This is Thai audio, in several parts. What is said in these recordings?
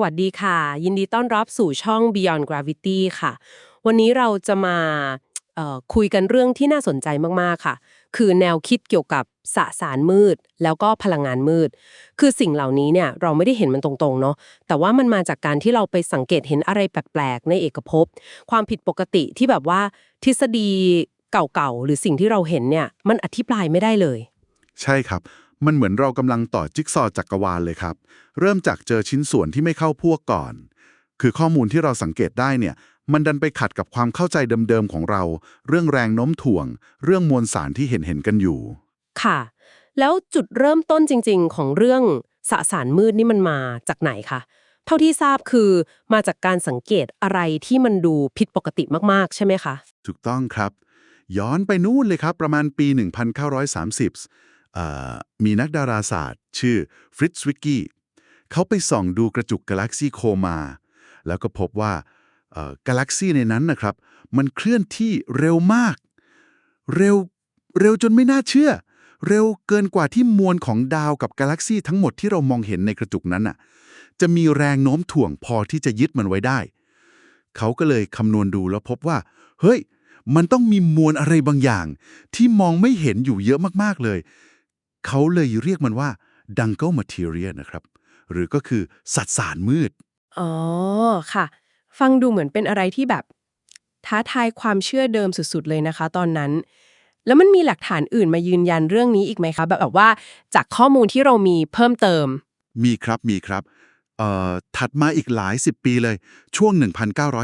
สวัสดีค่ะ ยินดีต้อนรับสู่ช่อง Beyond Gravity ค่ะ วันนี้เราจะมาคุยกันเรื่องที่น่าสนใจมาก ๆ ค่ะ คือแนวคิดเกี่ยวกับสสารมืด แล้วก็พลังงานมืด คือสิ่งเหล่านี้เนี่ยเราไม่ได้เห็นมันตรงๆเนาะแต่ว่ามันมาจากการที่เราไปสังเกตเห็นอะไรแปลกๆ ในเอกภพ ความผิดปกติที่แบบว่าทฤษฎีเก่าๆ หรือสิ่งที่เราเห็นเนี่ยมันอธิบายไม่ได้เลย ใช่ครับ มันเหมือนเรากำลังต่อจิ๊กซอว์จักรวาลเลยครับ เริ่มจากเจอชิ้นส่วนที่ไม่เข้าพวกก่อน คือข้อมูลที่เราสังเกตได้เนี่ย มันดันไปขัดกับความเข้าใจเดิมๆของเรา เรื่องแรงโน้มถ่วง เรื่องมวลสารที่เห็นเห็นๆกันอยู่ ค่ะ แล้วจุดเริ่มต้นจริง ๆ ของเรื่องสสารมืดนี่มันมาจากไหนคะเท่าที่ทราบคือมาจากการสังเกตอะไรที่มันดูผิดปกติมากๆ ใช่ไหมคะ ถูกต้องครับ ย้อนไปนู่นเลยครับประมาณปี 1930เอ่อ มีนักดาราศาสตร์ ชื่อฟริตซ์วิกกี้เขาไปส่องดูกระจุกกาแล็กซีโคมา แล้วก็พบว่ากาแล็กซีในนั้นนะครับ มันเคลื่อนที่เร็วมาก เร็วเร็วจนไม่น่าเชื่อ เร็วเกินกว่าที่มวลของดาวกับกาแล็กซีทั้งหมดที่เรามองเห็นในกระจุกนั้นน่ะจะมีแรงโน้มถ่วงพอที่จะยึดมันไว้ได้ เขาก็เลยคำนวณดูแล้วพบว่า เฮ้ย มันต้องมีมวลอะไรบางอย่าง ที่มองไม่เห็นอยู่เยอะมากๆเลย เขาเลยเรียกมันว่า Dungle Material นะครับ หรือก็คือสัตสารมืด อ๋อ ค่ะ ฟังดูเหมือนเป็นอะไรที่แบบ ท้าทายความเชื่อเดิมสุดๆเลยนะคะ ตอนนั้น แล้วมันมีหลักฐานอื่นมายืนยันเรื่องนี้อีกไหมคะ แบบแบบว่าจากข้อมูลที่เรามีเพิ่มเติม มีครับมีครับเอ่อถัดมาอีกหลายสิบปีเลยช่วง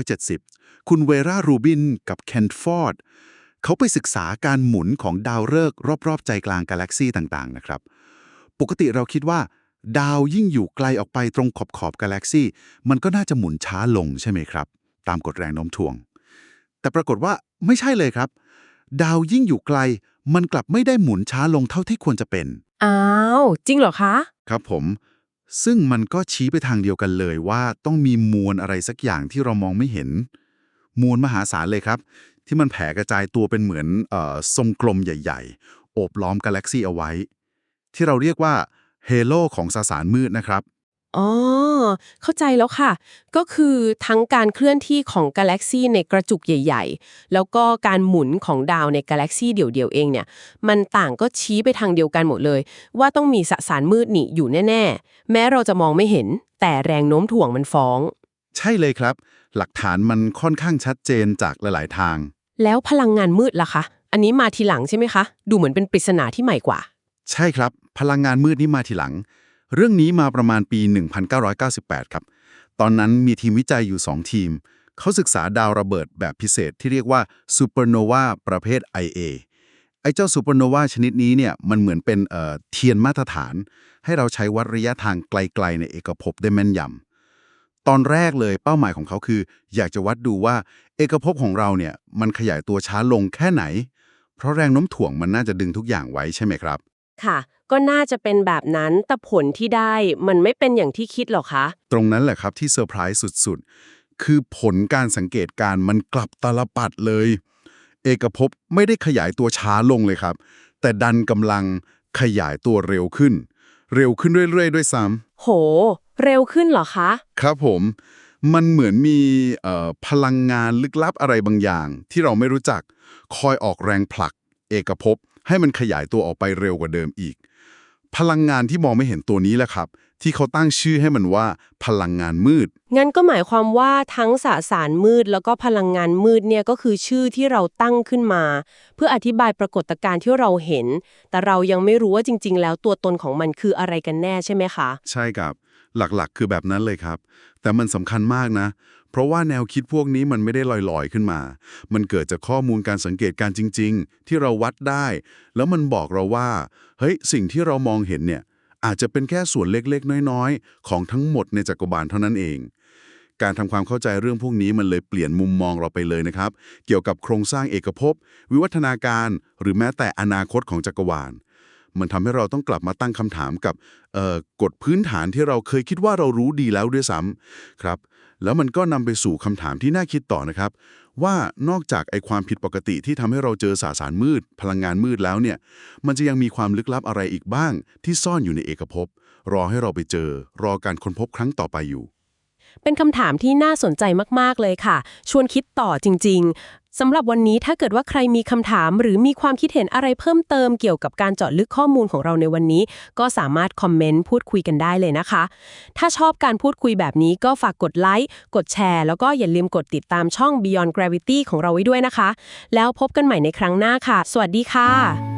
1970 คุณเวรารูบินกับเคนฟอร์ด เขาไปศึกษาการหมุนของดาวฤกษ์รอบๆ ใจกลางกาแล็กซีต่างๆนะครับ ปกติเราคิดว่า ดาวยิ่งอยู่ไกลออกไปตรงขอบขอบๆกาแล็กซีมันก็น่าจะหมุนช้าลงใช่ไหมครับ ตามกฎแรงโน้มถ่วง แต่ปรากฏว่าไม่ใช่เลยครับ ดาวยิ่งอยู่ไกล มันกลับไม่ได้หมุนช้าลงเท่าที่ควรจะเป็น อ้าว จริงเหรอคะ ครับผม ซึ่งมันก็ชี้ไปทางเดียวกันเลยว่าต้องมีมวลอะไรสักอย่างที่เรามองไม่เห็น มวลมหาศาลเลยครับ ที่มันแผ่กระจายตัวเป็นเหมือนเออทรงกลมใหญ่ ๆ โอบล้อมกาแล็กซีเอาไว้ ที่เราเรียกว่าเฮโลของสสารมืดนะครับอ๋อ เข้าใจแล้วค่ะ ก็คือทั้งการเคลื่อนที่ของกาแล็กซีในกระจุกใหญ่ ๆ แล้วก็การหมุนของดาวในกาแล็กซีเดี่ยวๆเองเนี่ย มันต่างก็ชี้ไปทางเดียวกันหมดเลย ว่าต้องมีสสารมืดหนีอยู่แน่ ๆ แม้เราจะมองไม่เห็น แต่แรงโน้มถ่วงมันฟ้อง ใช่เลยครับ หลักฐานมันค่อนข้างชัดเจนจากหลายๆทาง แล้วพลังงานมืดล่ะคะ อันนี้มาทีหลังใช่ไหมคะ ดูเหมือนเป็นปริศนาที่ใหม่กว่า ใช่ครับ พลังงานมืดนี่มาทีหลัง เรื่องนี้มาประมาณปี 1998 ครับ ตอนนั้นมีทีมวิจัยอยู่ 2 ทีม เขาศึกษาดาวระเบิดแบบพิเศษที่เรียกว่าซูเปอร์โนวาประเภท IA ไอ้เจ้าซูเปอร์โนวาชนิดนี้เนี่ยมันเหมือนเป็นเอ่อเทียนมาตรฐาน ให้เราใช้วัดระยะทางไกลๆในเอกภพได้แม่นยำ ตอนแรกเลยเป้าหมายของเขาคือ อยากจะวัดดูว่า เอกภพของเราเนี่ยมันขยายตัวช้าลงแค่ไหน เพราะแรงโน้มถ่วงมันน่าจะดึงทุกอย่างไว้ใช่ไหมครับ ค่ะ ก็น่าจะเป็นแบบนั้นแต่ผลที่ได้มันไม่เป็นอย่างที่คิดหรอกคะ ตรงนั้นแหละครับที่เซอร์ไพรส์สุดๆ คือผลการสังเกตการณ์มันกลับตาลปัดเลย เอกภพไม่ได้ขยายตัวช้าลงเลยครับ แต่ดันกำลังขยายตัวเร็วขึ้น เร็วขึ้นเรื่อยๆ ด้วยซ้โห เร็วขึ้นเหรอคะำครับผม มันเหมือนมีเอ่อพลังงานลึกลับอะไรบางอย่าง ที่เราไม่รู้จักคอยออกแรงผลัก เอกภพให้มันขยายตัวออกไปเร็วกว่าเดิมอีก พลังงานที่มองไม่เห็นตัวนี้แหละครับ ที่เขาตั้งชื่อให้มันว่าพลังงานมืด งั้นก็หมายความว่าทั้งสสารมืดแล้วก็พลังงานมืดเนี่ยก็คือชื่อที่เราตั้งขึ้นมา เพื่ออธิบายปรากฏการณ์ที่เราเห็น แต่เรายังไม่รู้ว่าจริง ๆ แล้วตัวตนของมันคืออะไรกันแน่ใช่ไหมคะ ใช่ครับ หลักๆ คือแบบนั้นเลยครับ แต่มันสำคัญมากนะ เพราะว่าแนวคิดพวกนี้มันไม่ได้ลอยๆขึ้นมา มันเกิดจากข้อมูลการสังเกตการณ์จริง ๆ ที่เราวัดได้ แล้วมันบอกเราว่าเฮ้ยสิ่งที่เรามองเห็นเนี่ย อาจจะเป็นแค่ส่วนเล็กๆ น้อยๆ ของทั้งหมดในจักรวาลเท่านั้นเอง การทำความเข้าใจเรื่องพวกนี้มันเลยเปลี่ยนมุมมองเราไปเลยนะครับ เกี่ยวกับโครงสร้างเอกภพ วิวัฒนาการ หรือแม้แต่อนาคตของจักรวาล มันทำให้เราต้องกลับมาตั้งคำถามกับกฎพื้นฐานที่เราเคยคิดว่าเรารู้ดีแล้วด้วยซ้ำครับ แล้วมันก็นำไปสู่คำถามที่น่าคิดต่อนะครับ ว่านอกจากไอความผิดปกติที่ทำให้เราเจอสสารมืด พลังงานมืดแล้วเนี่ย มันจะยังมีความลึกลับอะไรอีกบ้าง ที่ซ่อนอยู่ในเอกภพรอให้เราไปเจอ รอการค้นพบครั้งต่อไปอยู่ เป็นคำถามที่น่าสนใจมาก ๆ เลยค่ะ ชวนคิดต่อจริง ๆสำหรับวันนี้ถ้าเกิดว่าใครมีคำถาม หรือมีความคิดเห็นอะไรเพิ่มเติมเกี่ยวกับการเจาะลึกข้อมูลของเราในวันนี้ ก็สามารถคอมเมนต์พูดคุยกันได้เลยนะคะ ถ้าชอบการพูดคุยแบบนี้ก็ฝากกดไลค์กดแชร์ แล้วก็อย่าลืมกดติดตามช่อง Beyond Gravity ของเราไว้ด้วยนะคะ แล้วพบกันใหม่ในครั้งหน้าค่ะ สวัสดีค่ะ